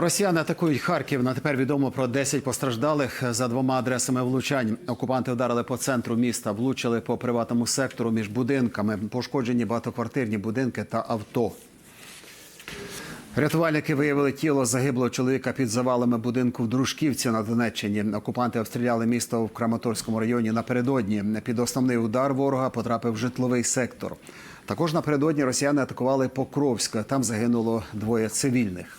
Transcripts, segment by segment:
Росіяни атакують Харків. На тепер відомо про 10 постраждалих за двома адресами влучань. Окупанти вдарили по центру міста, влучили по приватному сектору між будинками. Пошкоджені багатоквартирні будинки та авто. Рятувальники виявили тіло загиблого чоловіка під завалами будинку в Дружківці на Донеччині. Окупанти обстріляли місто в Краматорському районі напередодні. Під основний удар ворога потрапив житловий сектор. Також напередодні росіяни атакували Покровськ. Там загинуло двоє цивільних.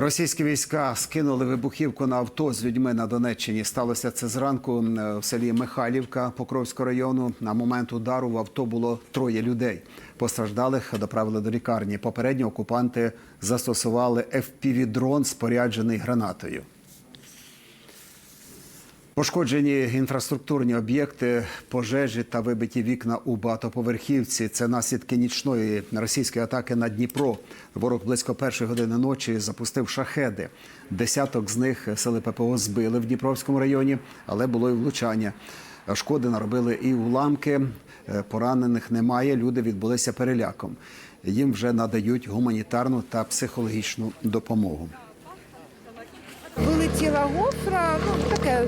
Російські війська скинули вибухівку на авто з людьми на Донеччині. Сталося це зранку в селі Михайлівка Покровського району. На момент удару в авто було троє людей. Постраждалих доправили до лікарні. Попередньо окупанти застосували FPV-дрон, споряджений гранатою. Пошкоджені інфраструктурні об'єкти, пожежі та вибиті вікна у багатоповерхівці. Це наслідки нічної російської атаки на Дніпро. Ворог близько першої години ночі запустив шахеди. Десяток з них сили ППО збили в Дніпровському районі, але було і влучання. Шкоди наробили і уламки. Е, Поранених немає. Люди відбулися переляком. Їм вже надають гуманітарну та психологічну допомогу. Вилетіла гофра, ну таке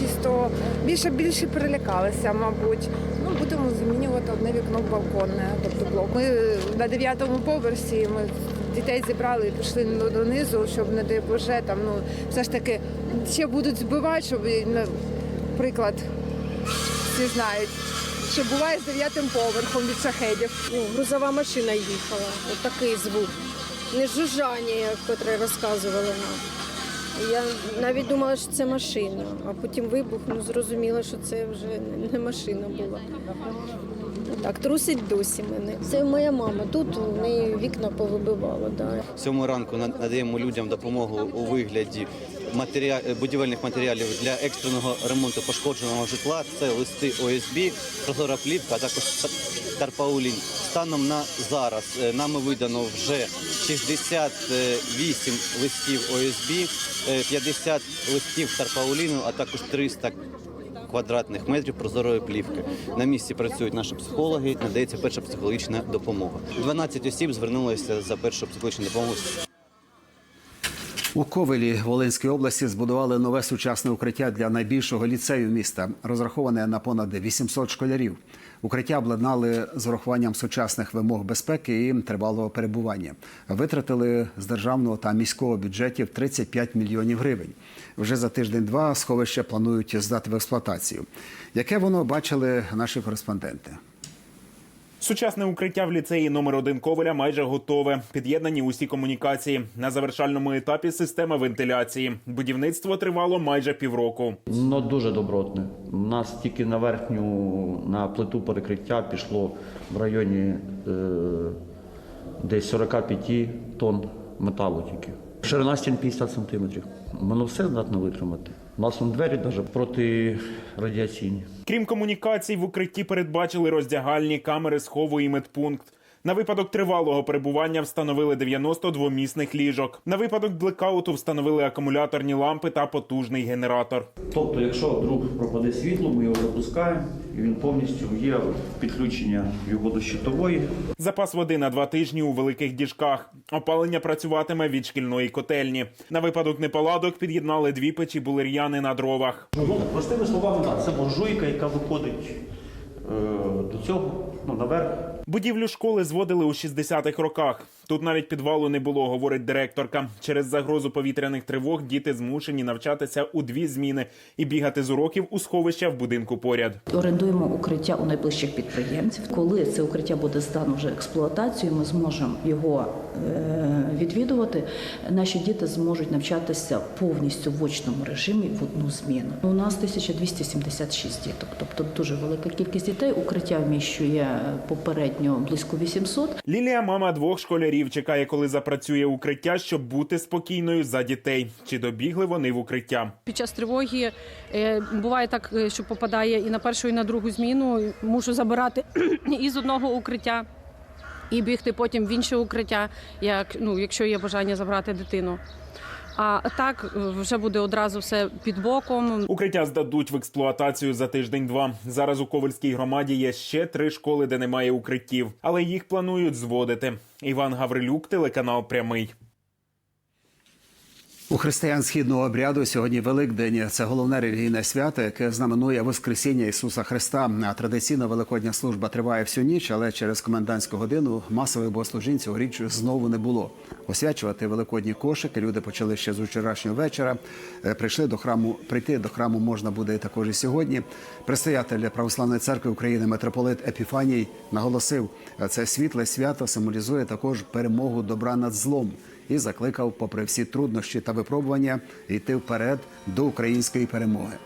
чисто більше більше перелякалися, мабуть. Ну будемо замінювати одне вікно в балконне, тобто блок. Ми на дев'ятому поверсі. Ми дітей зібрали і пішли донизу, щоб не дай Боже, там ну все ж таки ще будуть збивати, щоб наприклад, всі знають, що буває з дев'ятим поверхом від шахедів. Ну, грузова машина їхала. От такий звук. Не жужжання, як котре розказували нам. Я навіть думала, що це машина, а потім вибух, ну зрозуміла, що це вже не- машина була. Так, трусить досі мене. Це моя мама. Тут у неї вікна повибивало. Да. Сьому ранку надаємо людям допомогу у вигляді матеріал... будівельних матеріалів для екстреного ремонту пошкодженого житла. Це листи ОСБ, прозора плівка, а також та- тарпаулін. Станом на зараз е, нами видано вже 68 листів ОСБ, е, 50 листів тарпауліну, а також 300 квадратних метрів прозорої плівки. На місці працюють наші психологи, надається перша психологічна допомога. 12 осіб звернулися за першу психологічну допомогу У Ковелі Волинської області збудували нове сучасне укриття для найбільшого ліцею міста, розраховане на понад 800 школярів. Укриття обладнали з урахуванням сучасних вимог безпеки і тривалого перебування. Витратили з державного та міського бюджетів 35 мільйонів гривень. Вже за тиждень-два сховище планують здати в експлуатацію. Яке воно бачили наші кореспонденти? Сучасне укриття в ліцеї номер 1 Ковеля майже готове. Під'єднані усі комунікації. На завершальному етапі система вентиляції. Будівництво тривало майже півроку. Ну, дуже добротне. У нас тільки на верхню на плиту перекриття пішло в районі е, десь 45 тонн металу тільки. Ширина стін 50 сантиметрів. Воно все здатно витримати. У нас вон двері навіть протирадіаційні. Крім комунікацій, в укритті передбачили роздягальні камери схову і медпункт. На випадок тривалого перебування встановили 92-місних ліжок. На випадок блекауту встановили акумуляторні лампи та потужний генератор. Тобто, якщо вдруг пропаде світло, ми його запускаємо, і він повністю є підключення його до щитової. Запас води на два тижні у великих діжках. Опалення працюватиме від шкільної котельні. На випадок неполадок під'єднали дві печі булер'яни на дровах. Ну, простими словами, так, це буржуйка, яка виходить е, до цього, ну, наверх. Будівлю школи зводили у 60-х роках. Тут навіть підвалу не було, говорить директорка. Через загрозу повітряних тривог діти змушені навчатися у дві зміни і бігати з уроків у сховища в будинку поряд. Орендуємо укриття у найближчих підприємців. Коли це укриття буде здано вже експлуатацію, ми зможемо його е, відвідувати. Наші діти зможуть навчатися повністю в очному режимі в одну зміну. У нас 1276 діток, тобто дуже велика кількість дітей. Укриття вміщує попередньо близько 800. Лілія, мама двох школярів, чекає, коли запрацює укриття, щоб бути спокійною за дітей. Чи добігли вони в укриття? Під час тривоги е, буває так, е, що попадає і на першу, і на другу зміну. Мушу забирати із одного укриття і бігти потім в інше укриття, як, ну, якщо є бажання забрати дитину. А так вже буде одразу все під боком. Укриття здадуть в експлуатацію за тиждень-два. Зараз у Ковальській громаді є ще три школи, де немає укриттів, але їх планують зводити. Іван Гаврилюк, телеканал Прямий. У християн східного обряду сьогодні Великдень. Це головне релігійне свято, яке знаменує Воскресіння Ісуса Христа. А Традиційна великодня служба триває всю ніч, але через комендантську годину масових богослужінь цьогоріч знову не було. Освячувати великодні кошики люди почали ще з вчорашнього вечора. Е, Прийшли до храму. Прийти до храму можна буде також і сьогодні. Предстоятель Православної церкви України митрополит Епіфаній наголосив, це світле свято символізує також перемогу добра над злом і закликав, попри всі труднощі та випробування, йти вперед до української перемоги.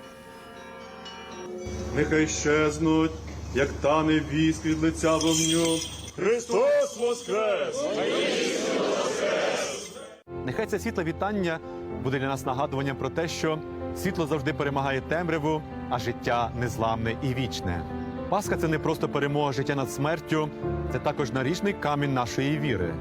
Нехай щезнуть, як тане віск від лиця вогню. Христос воскрес! Нехай це світле вітання буде для нас нагадуванням про те, що світло завжди перемагає темряву, а життя незламне і вічне. Пасха це не просто перемога життя над смертю, це також наріжний камінь нашої віри.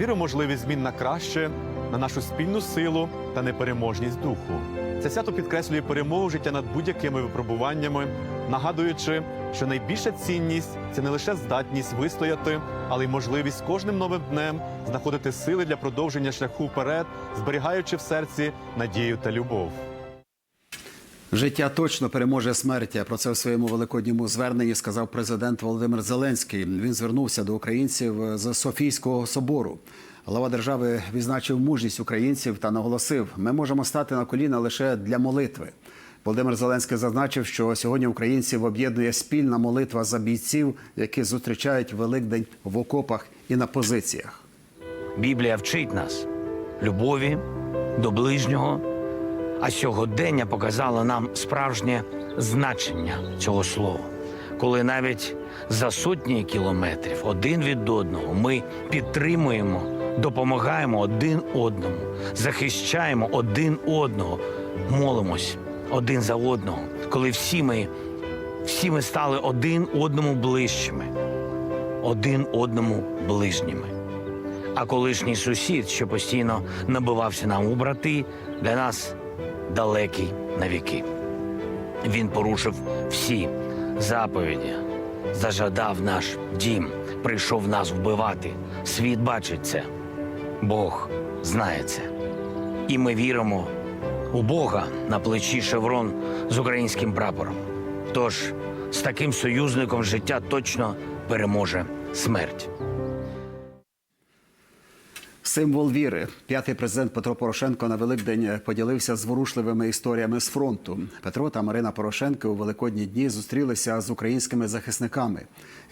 Віра в можливість змін на краще, на нашу спільну силу та непереможність духу. Це свято підкреслює перемогу життя над будь-якими випробуваннями, нагадуючи, що найбільша цінність це не лише здатність вистояти, але й можливість кожним новим днем знаходити сили для продовження шляху вперед, зберігаючи в серці надію та любов. Життя точно переможе смерть. Про це в своєму великодньому зверненні сказав президент Володимир Зеленський. Він звернувся до українців з Софійського собору. Глава держави відзначив мужність українців та наголосив: ми можемо стати на коліна лише для молитви. Володимир Зеленський зазначив, що сьогодні українців об'єднує спільна молитва за бійців, які зустрічають Великдень в окопах і на позиціях. Біблія вчить нас любові до ближнього, а сьогодення показало нам справжнє значення цього слова, коли навіть за сотні кілометрів один від одного ми підтримуємо, допомагаємо один одному, захищаємо один одного, молимось один за одного, коли всі ми, всі ми стали один одному ближчими, один одному ближніми. А колишній сусід, що постійно набивався нам у брати, для нас далекий навіки. Він порушив всі заповіді, зажадав наш дім, прийшов нас вбивати. Світ бачить це, Бог знає це. І ми віримо у Бога на плечі шеврон з українським прапором. Тож з таким союзником життя точно переможе смерть. Символ віри. П'ятий президент Петро Порошенко на Великдень поділився зворушливими історіями з фронту. Петро та Марина Порошенко у великодні дні зустрілися з українськими захисниками.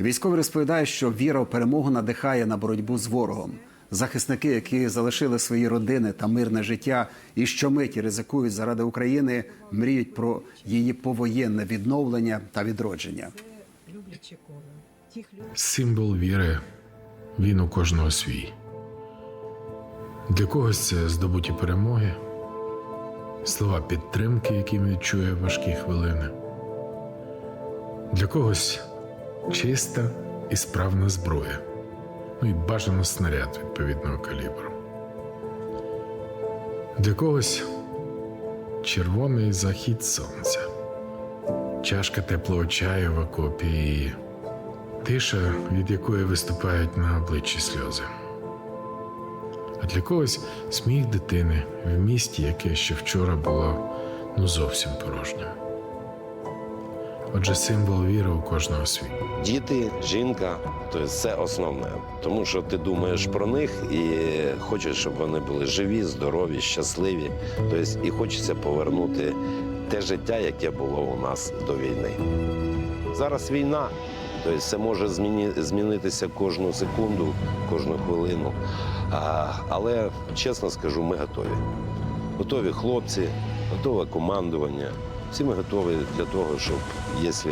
Військовий розповідає, що віра в перемогу надихає на боротьбу з ворогом. Захисники, які залишили свої родини та мирне життя і щомиті ризикують заради України, мріють про її повоєнне відновлення та відродження. Символ віри він у кожного свій. Для когось це здобуті перемоги, слова підтримки, які він відчує в важкі хвилини. Для когось чиста і справна зброя, ну і бажано снаряд відповідного калібру. Для когось червоний захід сонця, чашка теплого чаю в окопі і тиша, від якої виступають на обличчі сльози. Для когось сміх дитини в місті, яке ще вчора було ну зовсім порожнім. Отже, символ віри у кожного свій. Діти, жінка то це основне. Тому що ти думаєш про них і хочеш, щоб вони були живі, здорові, щасливі. Тобто, і хочеться повернути те життя, яке було у нас до війни. Зараз війна, тобто це може змінитися кожну секунду, кожну хвилину. Але чесно скажу, ми готові. Готові хлопці, готове командування. Всі ми готові для того, щоб якщо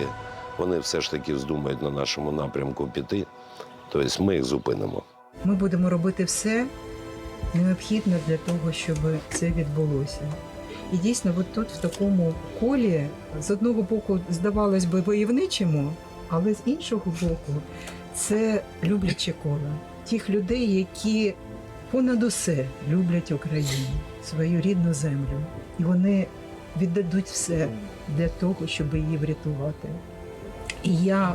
вони все ж таки вздумають на нашому напрямку піти, тобто ми їх зупинимо. Ми будемо робити все необхідне для того, щоб це відбулося. І дійсно, от тут, в такому колі, з одного боку, здавалось би, войовничому, але з іншого боку, це любляче коло тих людей, які понад усе люблять Україну, свою рідну землю. І вони віддадуть все для того, щоб її врятувати. І я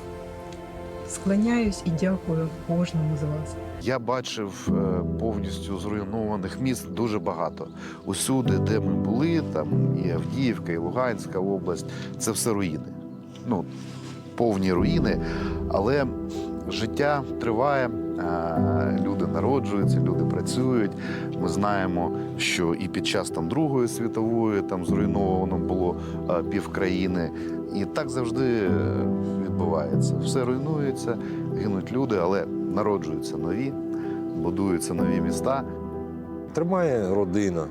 Склоняюсь і дякую кожному з вас. Я бачив е, повністю зруйнованих міст дуже багато. Усюди, де ми були, там і Авдіївка, і Луганська область, це все руїни. Ну, повні руїни, але життя триває, люди народжуються, люди працюють. Ми знаємо, що і під час там Другої світової там зруйновано було е, півкраїни. І так завжди е, відбувається. Все руйнується, гинуть люди, але народжуються нові, будуються нові міста. Тримає родина,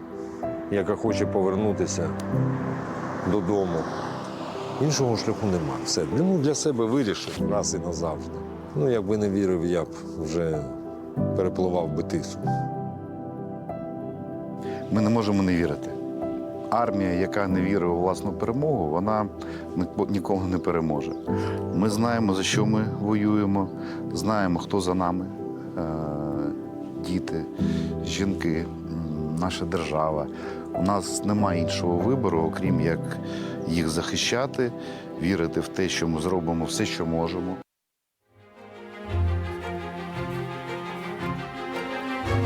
яка хоче повернутися додому. Іншого шляху нема. Все. Ну, для себе вирішив раз і назавжди. Ну, якби не вірив, я б вже перепливав би тису. Ми не можемо не вірити. Армія, яка не вірить у власну перемогу, вона ні- ніколи не переможе. Ми знаємо, за що ми воюємо, знаємо, хто за нами. Е, Діти, жінки, наша держава. У нас немає іншого вибору, окрім як їх захищати, вірити в те, що ми зробимо все, що можемо.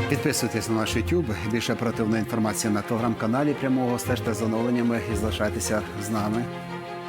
Підписуйтесь на наш YouTube. Більше оперативної інформації на телеграм-каналі прямого. Стежте за оновленнями і залишайтеся з нами.